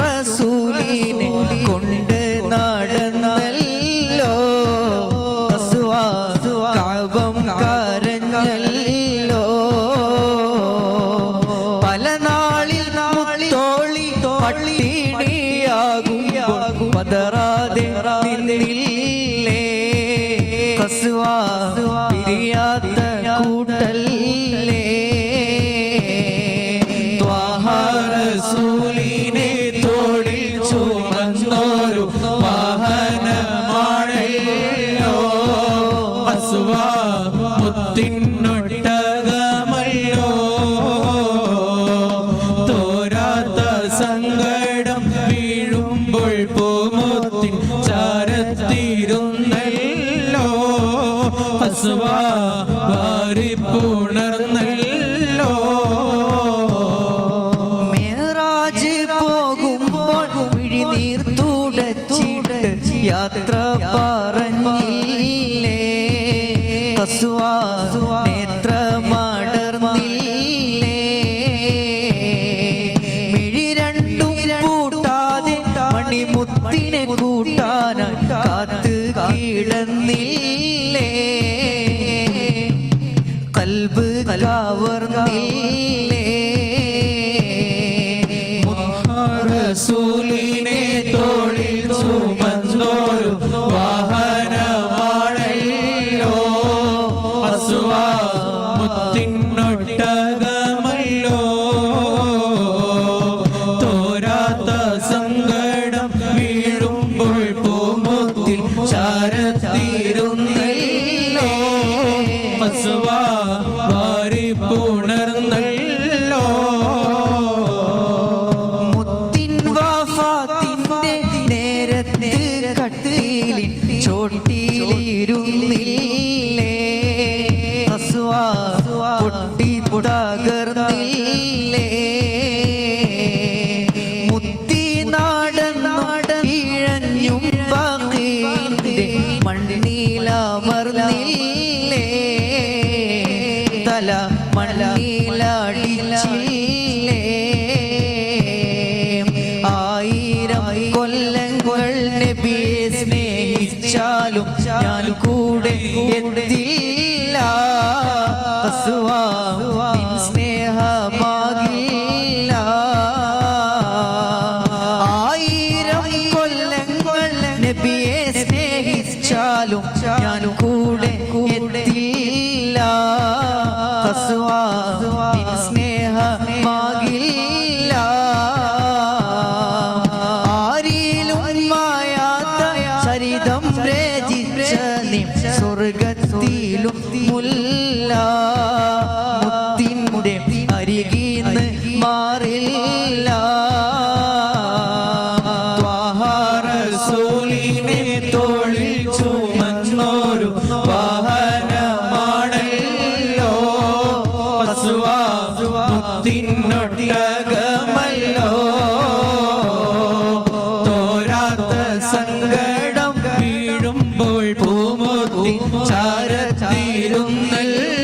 റസൂലിനെ കൊണ്ട് നടന്നല്ലോ. കാപം കരഞ്ഞല്ലോ പല നാളിൽ തോളി പട്ടിണിയാകും പതറാതെ നിന്നില്ലേ. കസുവാ വാരിപ്പുണർന്നല്ലോ മേറാജ് പോകുമ്പോൾ വിഴിനീർ തുടച്ചിട്ട് യാത്ര പറഞ്ഞില്ലേ? നേത്ര മടർന്നില്ലേ മിഴി രണ്ടും കൂട്ടാതെ മണിമുത്തിനെ കൂട്ടാനായി കാത്ത് കിടന്നില്ല? തല മണ്ണിലടിച്ചില്ലേ? ആയിരം കൊല്ലങ്ങൾ നബിയെ സ്നേഹിച്ചാലും ഞാൻ കൂടെ എത്തില്ല. സ്നേഹമാകില്ല. ആയിരം കൊല്ലങ്ങൾ നബിയെ സ്നേഹിച്ചാലും ഞാൻ കൂടെ സ്നേഹമാകില്ല ആരിലും മായാത്ത ചരിതം രചിച്ച സ്വർഗത്തിലും മുല്ല. മുത്തിനൊട്ടകമല്ലോ തോരാത്ത സങ്കടം വീഴുമ്പോൾ പൂമുത്തി ചാരത്തിരുന്നല്ലോ